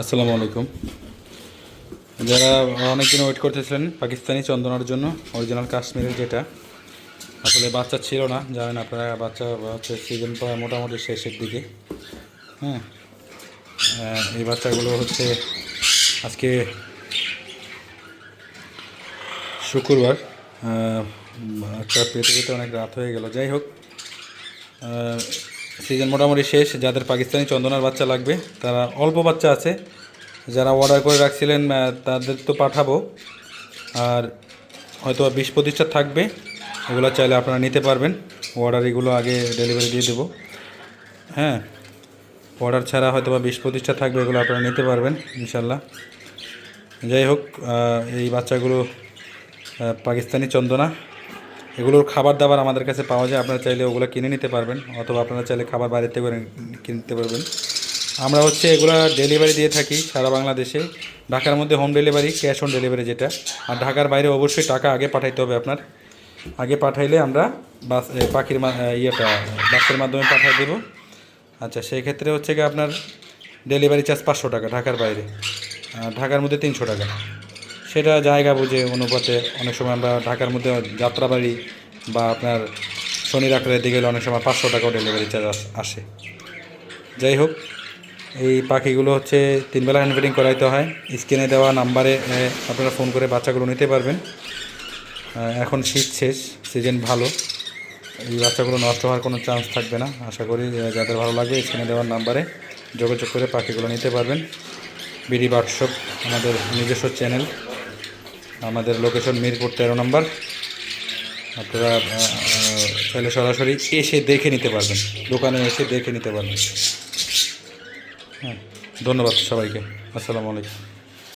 আসসালামু আলাইকুম। যারা অনেকদিন ওয়েট করতেছিলেন পাকিস্তানি চন্দনার জন্য অরিজিনাল কাশ্মীরের যেটা, আসলে বাচ্চা ছিল না, জানেন আপনারা, বাচ্চা হচ্ছে সিজন প্রায় মোটামুটি শেষের দিকে হ্যাঁ? এই বাচ্চাগুলো হচ্ছে আজকে শুক্রবার বাচ্চা পেতে পেতে অনেক রাত হয়ে গেল। যাই হোক সিজন মোটামুটি শেষ, যাদের পাকিস্তানি চন্দনার বাচ্চা লাগবে, তারা অল্প বাচ্চা আছে। যারা অর্ডার করে রাখছিলেন তাদের তো পাঠাবো। আর হয়তো বিশ পঁচিশটা থাকবে, এগুলো চাইলে আপনারা নিতে পারবেন। অর্ডার এগুলো আগে ডেলিভারি দিয়ে দেবো। হ্যাঁ অর্ডার ছাড়া হয়তো বা বিশ পঁচিশটা থাকবে, এগুলো আপনারা নিতে পারবেন ইনশাল্লাহ যাই হোক এই বাচ্চাগুলো পাকিস্তানি চন্দনা। এগুলোর খাবার দাবার আমাদের কাছে পাওয়া যায়। আপনারা চাইলে ওগুলো কিনে নিতে পারবেন অথবা আপনারা চাইলে খাবার বাড়িতে করে কিনতে পারবেন। আমরা হচ্ছে এগুলো ডেলিভারি দিয়ে থাকি সারা বাংলাদেশে। ঢাকার মধ্যে home delivery cash on delivery যেটা। আর ঢাকার বাইরে অবশ্যই টাকা আগে পাঠাইতে হবে আপনার। আগে পাঠাইলে আমরা বাস পাখির ইয়েটা, বাসের মাধ্যমে পাঠিয়ে দেবো। আচ্ছা সেই ক্ষেত্রে হচ্ছে কি আপনার ডেলিভারি চার্জ পাঁচশো টাকা ঢাকার বাইরে। ঢাকার মধ্যে তিনশো টাকা। সেটা জায়গা বুঝে অনুপাতে অনেক সময় আমরা ঢাকার মধ্যে যাত্রাবাড়ি বা আপনার শনি ডাক্তারের দিকে গেলে অনেক সময় পাঁচশো টাকাও ডেলিভারি চার্জ আসে যাই হোক, এই পাখিগুলো হচ্ছে তিনবেলা হ্যান্ড ফিডিং করাইতে হয়। স্ক্রিনে দেওয়া নাম্বারে আপনারা ফোন করে বাচ্চাগুলো নিতে পারবেন। এখন শীত শেষ, সিজন ভালো। এই বাচ্চাগুলো নষ্ট হওয়ার কোনো চান্স থাকবে না। আশা করি যাদের ভালো লাগবে, স্ক্রিনে দেওয়ার নাম্বারে যোগাযোগ করে পাখিগুলো নিতে পারবেন। বিডি বার্কশপ আমাদের নিজস্ব চ্যানেল আমাদের লোকেশন মিরপুর তেরো নম্বর। আপনারা চাইলে সরাসরি এসে দেখে নিতে পারবেন। দোকানে এসে দেখে নিতে পারবেন। হ্যাঁ ধন্যবাদ সবাইকে। আসসালামু আলাইকুম।